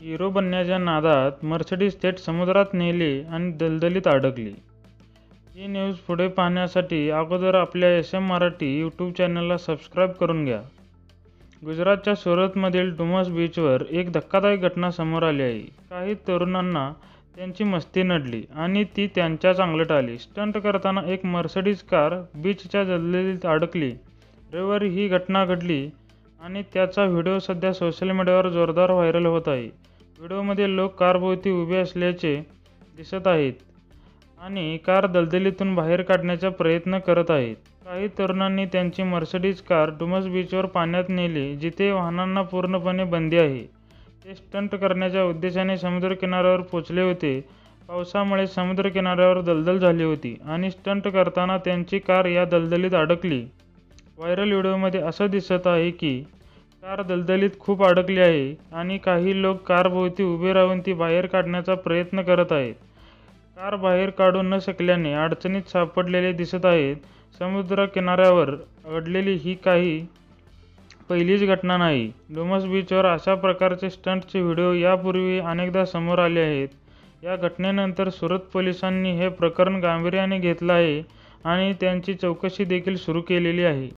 Hero बनण्याच्या नादात Mercedes थेट समुद्रात नेली आणि दलदलीत अडकली. ही न्यूज पुढे पाहण्यासाठी अगोदर आपल्या एस एम मराठी यूट्यूब चॅनलला सबस्क्राईब करून घ्या. गुजरातच्या सुरतमधील डुमस बीचवर एक धक्कादायक घटना समोर आली आहे. काही तरुणांना त्यांची मस्ती नडली आणि ती त्यांच्या अंगलट आली. स्टंट करताना एक मर्सडीज कार बीचच्या दलदलीत अडकली. रविवारी ही घटना घडली. आणि त्याचा व्हिडिओ सध्या सोशल मीडियावर जोरदार व्हायरल होत आहे. व्हिडिओमध्ये लोक कारभोवती उभे असल्याचे दिसत आहेत आणि कार दलदलीतून बाहेर काढण्याचा प्रयत्न करत आहेत. काही तरुणांनी त्यांची मर्सडीज कार डुमस बीचवर पाण्यात नेली जिथे वाहनांना पूर्णपणे बंदी आहे. ते स्टंट करण्याच्या उद्देशाने समुद्रकिनाऱ्यावर पोचले होते. पावसामुळे समुद्रकिनाऱ्यावर दलदल झाली होती आणि स्टंट करताना त्यांची कार या दलदलीत अडकली. व्हायरल व्हिडिओमध्ये असं दिसत आहे की कार दलदलीत खूप अडकली आहे आणि काही लोक कारभोवती उभे राहून ती बाहेर काढण्याचा प्रयत्न करत आहेत. कार बाहेर काढू न शकल्याने अडचणीत सापडलेले दिसत आहेत. समुद्रकिनाऱ्यावर घडलेली ही काही पहिलीच घटना नाही. डुमस बीचवर अशा प्रकारचे स्टंटचे व्हिडिओ यापूर्वी अनेकदा समोर आले आहेत. या घटनेनंतर सुरत पोलिसांनी हे प्रकरण गांभीर्याने घेतलं आहे आणि त्यांची चौकशी देखील सुरू केलेली आहे.